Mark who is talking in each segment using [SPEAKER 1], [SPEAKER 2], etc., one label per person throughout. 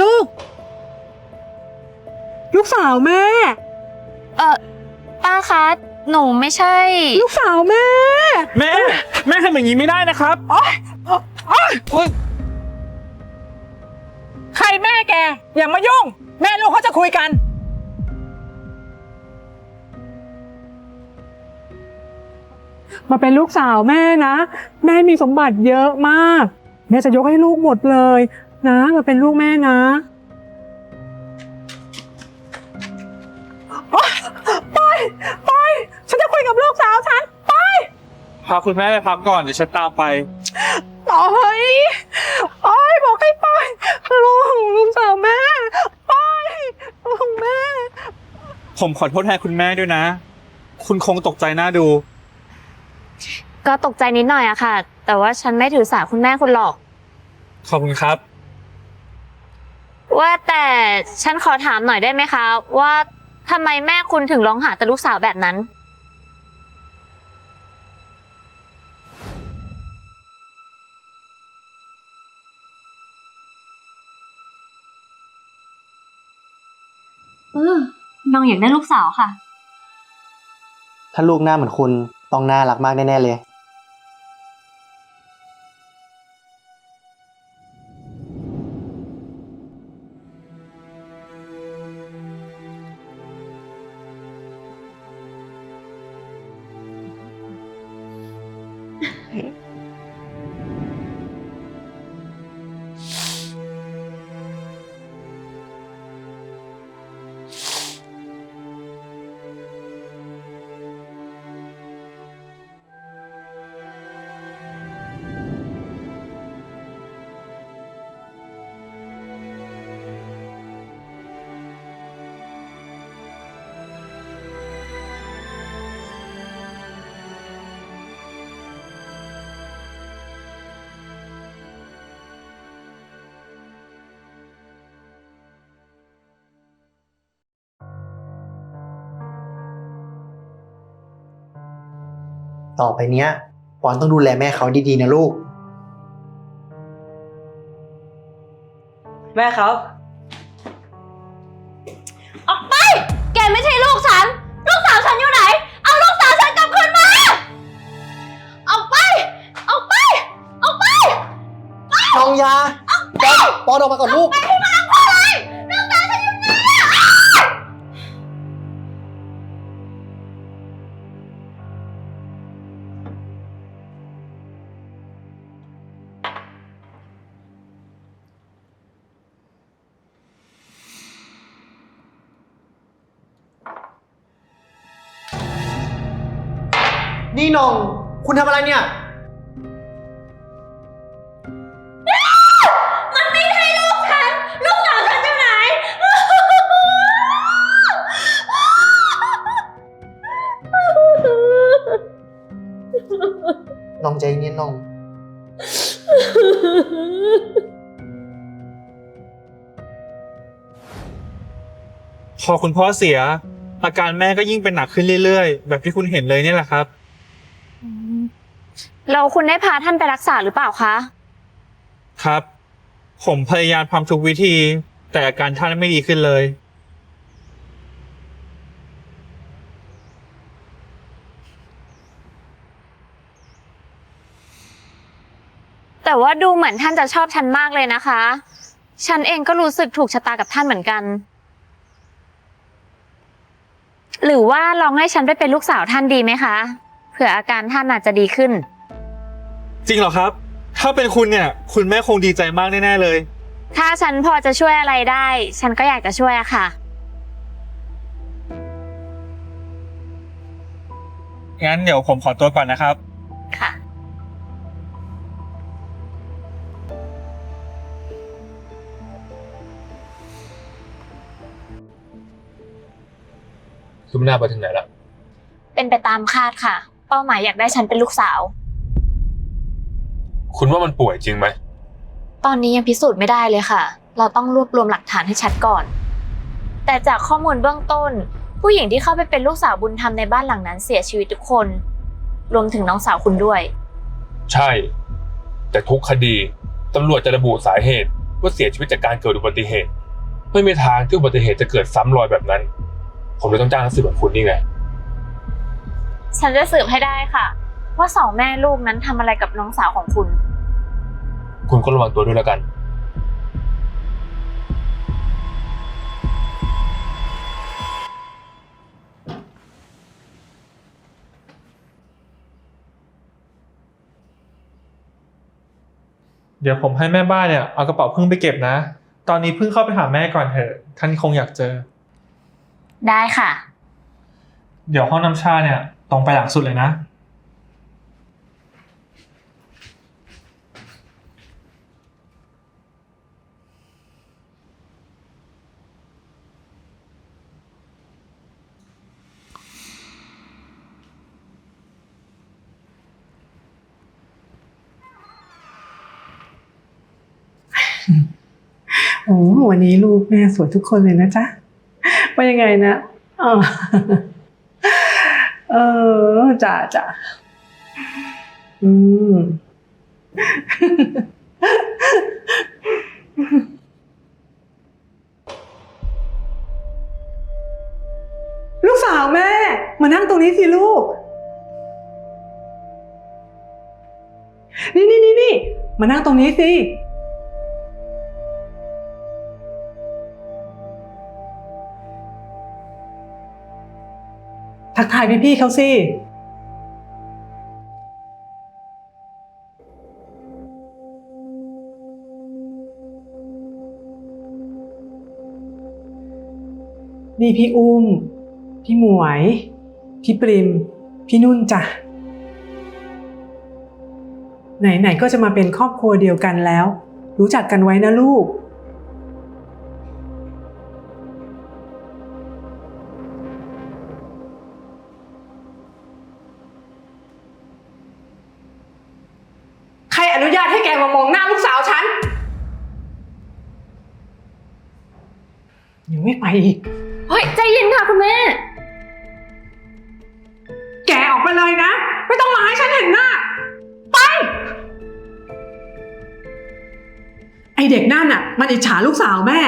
[SPEAKER 1] ลูก ลูกสาวแม่
[SPEAKER 2] เออป้าคะ หนูไม่ใช่
[SPEAKER 1] ลูกสาวแม่
[SPEAKER 3] แม่ แม่ทำอย่างนี้ไม่ได้นะครับ
[SPEAKER 1] ใครแม่แก อย่ามายุ่ง แม่ลูกเขาจะคุยกัน มาเป็นลูกสาวแม่นะ แม่มีสมบัติเยอะมาก แม่จะยกให้ลูกหมดเลย นะมาเป็นลูกแม่นะโอ๊ยไปไปฉันจะคุยกับลูกสาวฉันไป
[SPEAKER 3] พาคุณแม่ไปพักก่อนเดี๋ยวฉันตามไป
[SPEAKER 1] โอ้ยโอ้ยบอกให้ไปลูกลูกสาวแม่ไปลูกแม่
[SPEAKER 3] ผมขอโทษแทนคุณแม่ด้วยนะ คุณคงตกใจหน้าดู
[SPEAKER 2] ก็ตกใจนิดหน่อยอะค่ะ แต่ว่าฉันไม่ถือสาคุณแม่คุณหรอก
[SPEAKER 3] ขอบคุณครับ
[SPEAKER 2] ว่าแต่ฉันขอถามหน่อยได้ไหมคะ ว่าทำไมแม่คุณถึงร้องหาแต่ลูกสาวแบบนั้น เออน้องอยากได้ลูกสาวค่ะ
[SPEAKER 4] ถ้าลูกหน้าเหมือนคุณ ต้องน่ารักมากแน่ๆเลย ต่อไปเนี้ยปอนต้องดูแลแม่เขาดีๆนะลูก
[SPEAKER 1] แม่ครับ
[SPEAKER 2] ออกไป แกไม่ใช่ลูกฉัน ลูกสาวฉันอยู่ไหน เอาลูกสาวฉันกลับคืนมา ออกไป ออกไป ออกไป
[SPEAKER 4] น้องยาปอนปอนออกมาก่อนลูก นี่น้องคุณทำอะไรเนี่ย
[SPEAKER 2] มันไม่ใช่ลูกฉัน ลูกสาวฉันอยู่ไหน
[SPEAKER 4] น้องใจเย็นน้อง
[SPEAKER 3] พอคุณพ่อเสีย อาการแม่ก็ยิ่งเป็นหนักขึ้นเรื่อยๆ แบบที่คุณเห็นเลยเนี่ยแหละครับ
[SPEAKER 2] เราคุณได้พาท่านไปรักษาหรือเปล่าคะ
[SPEAKER 3] ครับ ผมพยายามทำทุกวิธี แต่อาการท่านไม่ดีขึ้นเลย
[SPEAKER 2] แต่ว่าดูเหมือนท่านจะชอบฉันมากเลยนะคะ ฉันเองก็รู้สึกถูกชะตากับท่านเหมือนกัน หรือว่าลองให้ฉันไปเป็นลูกสาวท่านดีไหมคะ เผื่ออาการท่านอาจจะดีขึ้น
[SPEAKER 3] จริงเหรอครับ ถ้าเป็นคุณเนี่ย คุณแม่คงดีใจมากแน่ๆเลย
[SPEAKER 2] ถ้าฉันพอจะช่วยอะไรได้ ฉันก็อยากจะช่วยอะค่ะ
[SPEAKER 3] งั้นเดี๋ยวผมขอตัวก่อนนะครับ
[SPEAKER 2] ค่ะ
[SPEAKER 5] คืบหน้าไปถึงไหนละ
[SPEAKER 2] เป็นไปตามคาดค่ะ เป้าหมายอยากได้ฉันเป็นลูกสาว
[SPEAKER 5] คุณว่ามันป่วยจริงไหม
[SPEAKER 2] ตอนนี้ยังพิสูจน์ไม่ได้เลยค่ะ เราต้องรวบรวมหลักฐานให้ชัดก่อน แต่จากข้อมูลเบื้องต้น ผู้หญิงที่เข้าไปเป็นลูกสาวบุญธรรมในบ้านหลังนั้นเสียชีวิตทุกคน รวมถึงน้องสาวคุณด้วย
[SPEAKER 5] ใช่ แต่ทุกคดีตำรวจจะระบุสาเหตุว่าเสียชีวิตจากการเกิดอุบัติเหตุ ไม่มีทางที่อุบัติเหตุจะเกิดซ้ำรอยแบบนั้น ผมเลยต้องจ้างนักสืบแบบคุณนี่ไง
[SPEAKER 2] ฉันจะสืบให้ได้ค่ะ ว่าสองแม่ลูกนั้นทำอะไรกับน้องสาวของคุณ
[SPEAKER 5] คุณก็ระวังตัวด้วยแล้วกัน
[SPEAKER 3] เดี๋ยวผมให้แม่บ้านเนี่ยเอากระเป๋าพึ่งไปเก็บนะ ตอนนี้พึ่งเข้าไปหาแม่ก่อนเถอะ ท่านคงอยากเจอ
[SPEAKER 2] ได้ค่ะ
[SPEAKER 3] เดี๋ยวห้องน้ำชาเนี่ยตรงไปหลังสุดเลยนะ
[SPEAKER 1] โอ้วันนี้ลูกแม่สวยทุกคนเลยนะจ๊ะว่ายังไงนะเออจ้ะจ้ะอืมลูกสาวแม่ มานั่งตรงนี้สิลูก นี่นี่นี่นี่มานั่งตรงนี้สิ ทักทายพี่ๆเขาสิ นี่พี่อุ้ม พี่หมวย พี่ปริม พี่นุ่นจ้ะ ไหนๆก็จะมาเป็นครอบครัวเดียวกันแล้ว รู้จักกันไว้นะลูก
[SPEAKER 2] เฮ้ย ใจเย็นค่ะคุณแม่
[SPEAKER 1] แกออกไปเลยนะ ไม่ต้องมาให้ฉันเห็นหน้า ไป ไอเด็กนั่นน่ะ มันอิจฉาลูกสาวแม่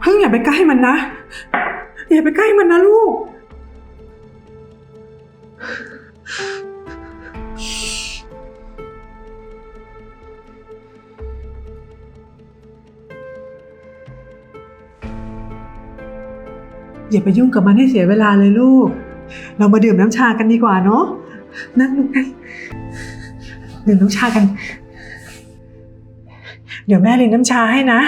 [SPEAKER 1] เพิ่งอย่าไปใกล้มันนะ อย่าไปใกล้มันนะลูก อย่าไปยุ่งกับมันให้เสียเวลาเลยลูก เรามาดื่มน้ำชากันดีกว่าเนาะนั่งลูกนั่งดื่มน้ำชากัน เดี๋ยวแม่เลี้ยงน้ำชาให้นะ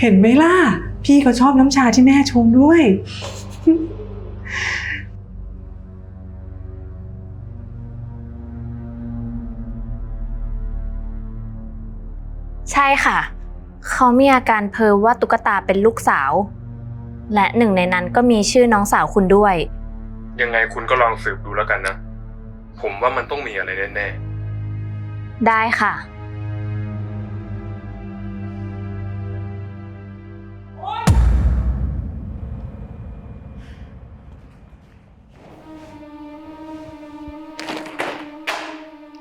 [SPEAKER 1] เห็นไหมล่ะ พี่เขาชอบน้ำชาที่แม่ชงด้วย
[SPEAKER 2] ใช่ค่ะ เขามีอาการเพ้อว่าตุ๊กตาเป็นลูกสาว และหนึ่งในนั้นก็มีชื่อน้องสาวคุณด้วย
[SPEAKER 5] ยังไงคุณก็ลองสืบดูแล้วกันนะ ผมว่ามันต้องมีอะไรแน่
[SPEAKER 2] ได้ค่ะ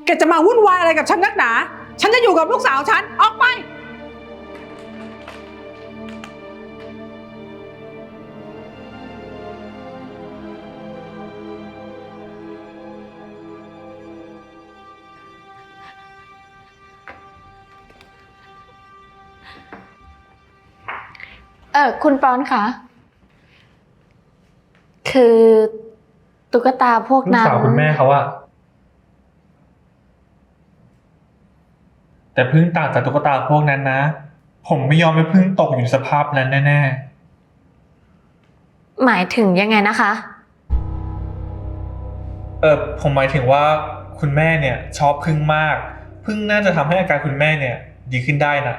[SPEAKER 1] แกจะมาวุ่นวายอะไรกับฉันนักหนา ฉันจะอยู่กับลูกสาวฉัน ออกไป
[SPEAKER 2] เออคุณปอนคะ คือตุ๊กตาพวก
[SPEAKER 3] ลูก
[SPEAKER 2] นั้น
[SPEAKER 3] สาวคุณแม่เขาอะ แต่พึ่งต่างจากตุ๊กตาพวกนั้นนะ ผมไม่ยอมให้พึ่งตกอยู่ในสภาพนั้นแน่
[SPEAKER 2] หมายถึงยังไงนะคะ
[SPEAKER 3] ๆ เออผมหมายถึงว่าคุณแม่เนี่ยชอบพึ่งมาก พึ่งน่าจะทำให้อาการคุณแม่เนี่ย ดีขึ้นได้นะ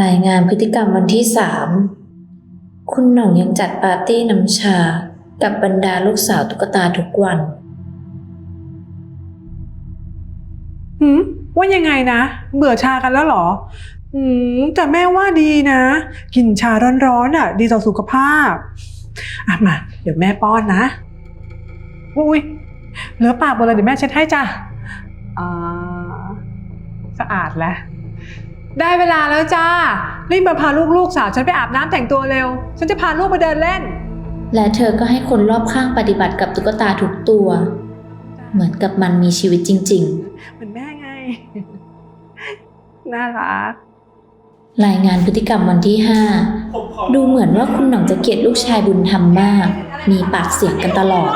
[SPEAKER 6] รายงานพฤติกรรมวันที่สามคุณหน่องยังจัดปาร์ตี้น้ำชากับบรรดาลูกสาวตุ๊กตาทุกวัน
[SPEAKER 1] หืมว่ายังไงนะ เบื่อชากันแล้วเหรอ อืมแต่แม่ว่าดีนะ กินชาร้อนๆอะ ดีต่อสุขภาพ อะมา เดี๋ยวแม่ป้อนนะ อุ้ยเหลือปากหมดเลยเดี๋ยวแม่เช็ดให้จ้ะอ่าสะอาดแล้ว ได้เวลาแล้วจ้า รีบมาพาลูกๆสาวฉันไปอาบน้ำแต่งตัวเร็ว ฉันจะพาลูกไปเดินเล่น
[SPEAKER 6] และเธอก็ให้คนรอบข้างปฏิบัติกับตุ๊กตาทุกตัว เหมือนกับมันมีชีวิตจริง
[SPEAKER 1] เหมือนแม่ไง น่ารัก
[SPEAKER 6] ๆ รายงานพฤติกรรมวันที่ห้า
[SPEAKER 3] ผมขอ
[SPEAKER 6] ดูเหมือนว่าคุณหน่องจะเกลียดลูกชายบุญธรรมมาก มีปากเสียงกันตลอด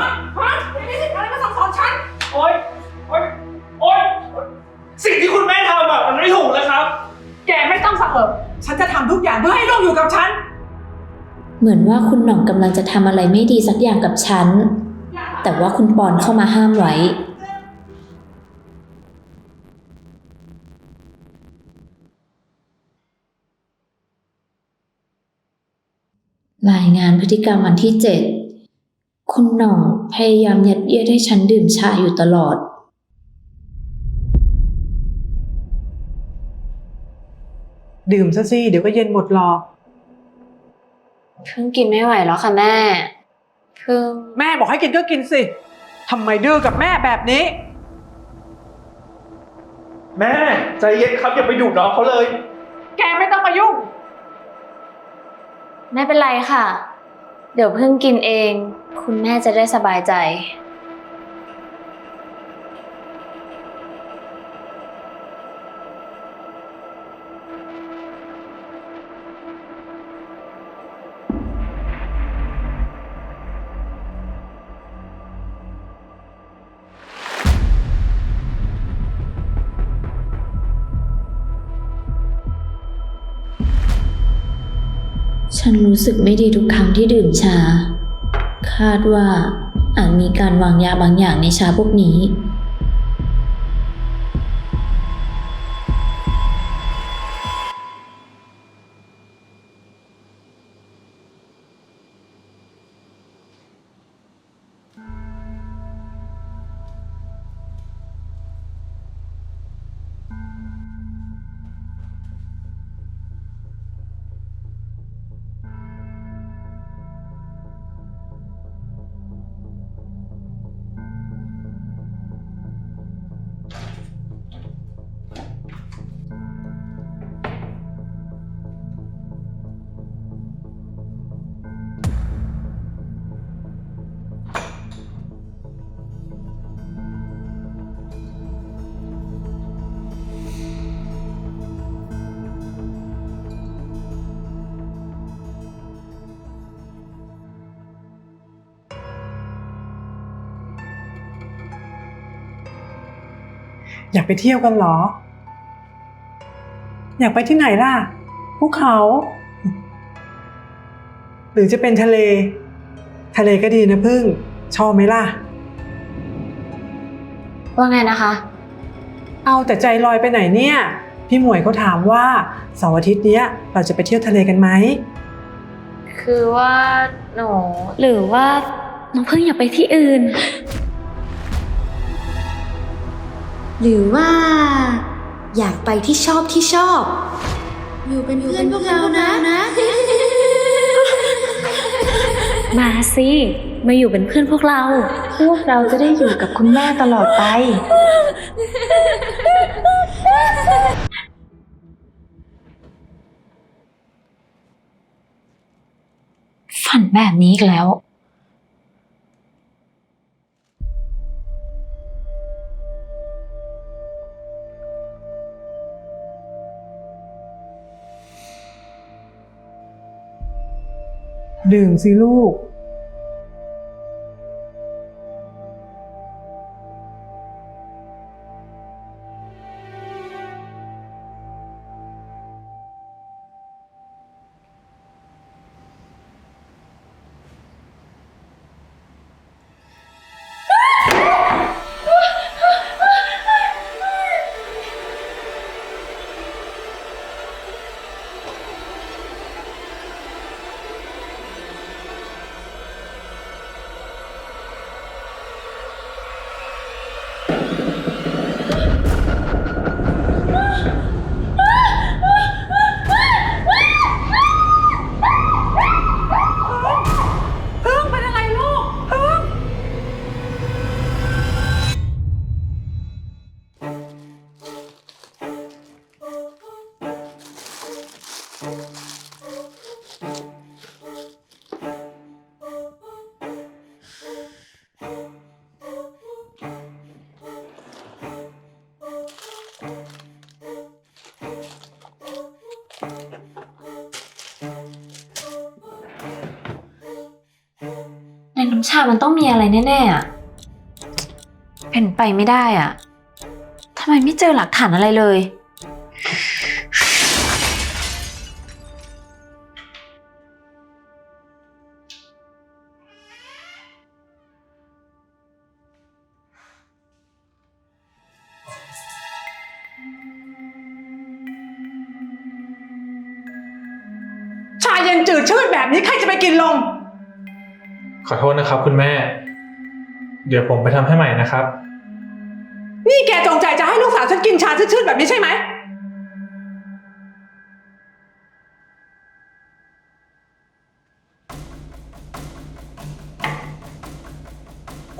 [SPEAKER 3] โอ๊ย โอ๊ย โอ๊ย สิ่งที่คุณแม่ทำอะมันไม่ถูกแล้วครับ
[SPEAKER 1] แกไม่ต้องสับเอิบฉันจะทำทุกอย่างเพื่อให้ลูกอยู่กับฉัน
[SPEAKER 6] เหมือนว่าคุณหน่องกำลังจะทำอะไรไม่ดีสักอย่างกับฉัน แต่ว่าคุณปอนเข้ามาห้ามไว้ รายงานพฤติกรรมวันที่เจ็ด คุณหน่องพยายามยัดเยียดให้ฉันดื่มชาอยู่ตลอด
[SPEAKER 1] ดื่มซะสิเดี๋ยวก็เย็นหมดหรอก
[SPEAKER 2] เพิ่งกินไม่ไหวแล้วค่ะแม่เพิ่ง
[SPEAKER 1] แม่บอกให้กินก็กินสิทำไมดื้อกับแม่แบบนี้
[SPEAKER 3] แม่ใจเย็นครับอย่าไปดุน้องเขาเลย
[SPEAKER 1] แกไม่ต้องมายุ่ง
[SPEAKER 2] ไม่เป็นไรค่ะ เดี๋ยวเพิ่งกินเอง คุณแม่จะได้สบายใจ
[SPEAKER 6] ฉันรู้สึกไม่ดีทุกครั้งที่ดื่มชา คาดว่าอาจมีการวางยาบางอย่างในชาพวกนี้
[SPEAKER 1] อยากไปเที่ยวกันเหรอ อยากไปที่ไหนล่ะ ภูเขา หรือจะเป็นทะเล ทะเลก็ดีนะพึ่ง ชอบไหมล่ะ
[SPEAKER 2] ว่าไงนะคะ
[SPEAKER 1] เอาแต่ใจลอยไปไหนเนี่ย พี่หมวยเขาถามว่าเสาร์อาทิตย์เนี้ย เราจะไปเที่ยวทะเลกันไหม
[SPEAKER 2] คือว่าหนู
[SPEAKER 6] หรือว่าน้องเพิ่งอยากไปที่อื่น
[SPEAKER 7] หรือว่า อยากไปที่ชอบที่ชอบ อยู่เป็นเพื่อนพวกเรานะ
[SPEAKER 6] มาสิ มาอยู่เป็นเพื่อนพวกเรา พวกเราจะได้อยู่กับคุณแม่ตลอดไป ฝันแบบนี้อีกแล้ว
[SPEAKER 1] ดื่มสิลูก
[SPEAKER 2] น้ำชามันต้องมีอะไรแน่ๆอะ
[SPEAKER 8] เป็นไปไม่ได้อะทำไมไม่เจอหลักฐานอะไรเลย
[SPEAKER 1] ชาเย็นจืดชืดแบบนี้ใครจะไปกินลง
[SPEAKER 3] ขอโทษนะครับ คุณแม่ เดี๋ยวผมไปทำให้ใหม่นะครับ
[SPEAKER 1] นี่แกจงใจจะให้ลูกสาวฉันกินชาชืดๆแบบนี้ใช่ไหม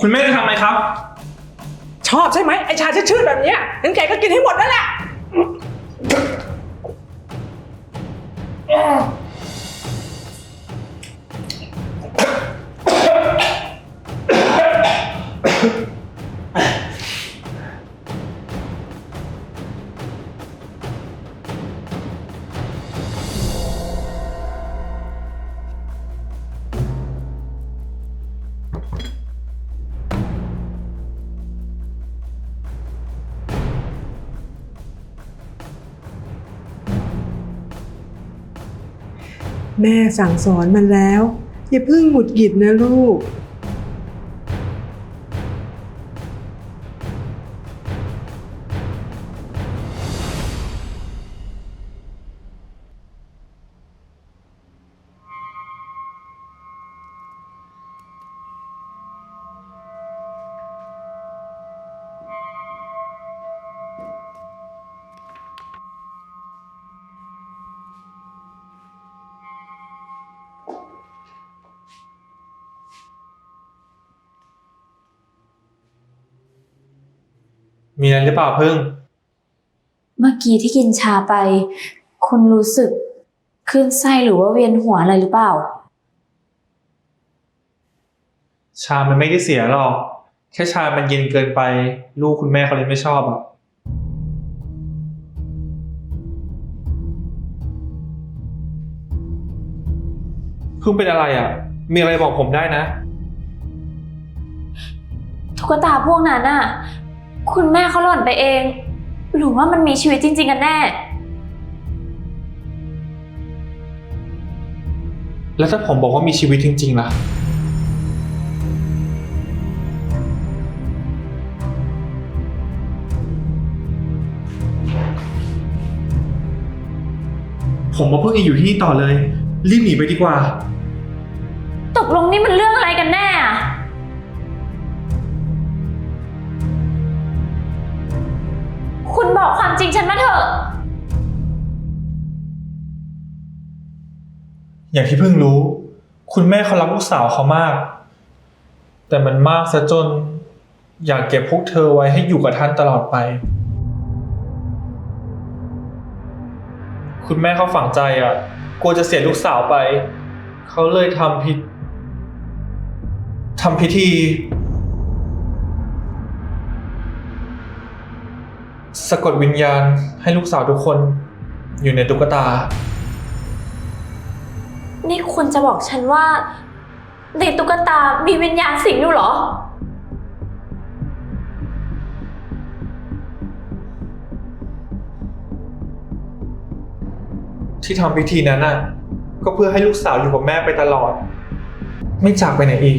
[SPEAKER 3] คุณแม่จะทำอะไรครับ
[SPEAKER 1] ชอบใช่ไหมไอชาชืดๆแบบเนี้ยงั้นแกก็กินให้หมดนั่นแหละ แม่สั่งสอนมันแล้ว อย่าเพิ่งหงุดหงิดนะลูก
[SPEAKER 3] มีอะไรหรือเปล่าพึ่ง
[SPEAKER 2] เมื่อกี้ที่กินชาไป คุณรู้สึกคลื่นไส้หรือว่าเวียนหัวอะไรหรือเปล่า
[SPEAKER 3] ชามันไม่ได้เสียหรอก แค่ชามันเย็นเกินไป ลูกคุณแม่เขาเลยไม่ชอบอะ พึ่งเป็นอะไรอะ มีอะไรบอกผมได้นะ
[SPEAKER 2] ตุ๊กตาพวกนั้นน่ะ คุณแม่เขาหล่อนไปเอง หรือว่ามันมีชีวิตจริง ๆ กันแน่
[SPEAKER 3] แล้วถ้าผมบอกว่ามีชีวิตจริงๆล่ะ ผมว่าเพิ่งจะอยู่ที่นี่ต่อเลย รีบหนีไปดีกว่า
[SPEAKER 2] ตกลงนี่มันเรื่องอะไรกันแน่อะ คุณบอกความจริงฉันมาเถอะ
[SPEAKER 3] อย่างที่เพิ่งรู้ คุณแม่เขารักลูกสาวเขามาก แต่มันมากซะจน อยากเก็บพวกเธอไว้ให้อยู่กับท่านตลอดไป คุณแม่เขาฝังใจอะ กลัวจะเสียลูกสาวไป เขาเลยทำพิทำพิธี สะกดวิญญาณให้ลูกสาวทุกคนอยู่ในตุ๊กตา
[SPEAKER 2] นี่คุณจะบอกฉันว่าในตุ๊กตามีวิญญาณสิงอยู่เหรอ
[SPEAKER 3] ที่ทำพิธีนั้นน่ะ ก็เพื่อให้ลูกสาวอยู่กับแม่ไปตลอด ไม่จากไปไหนอีก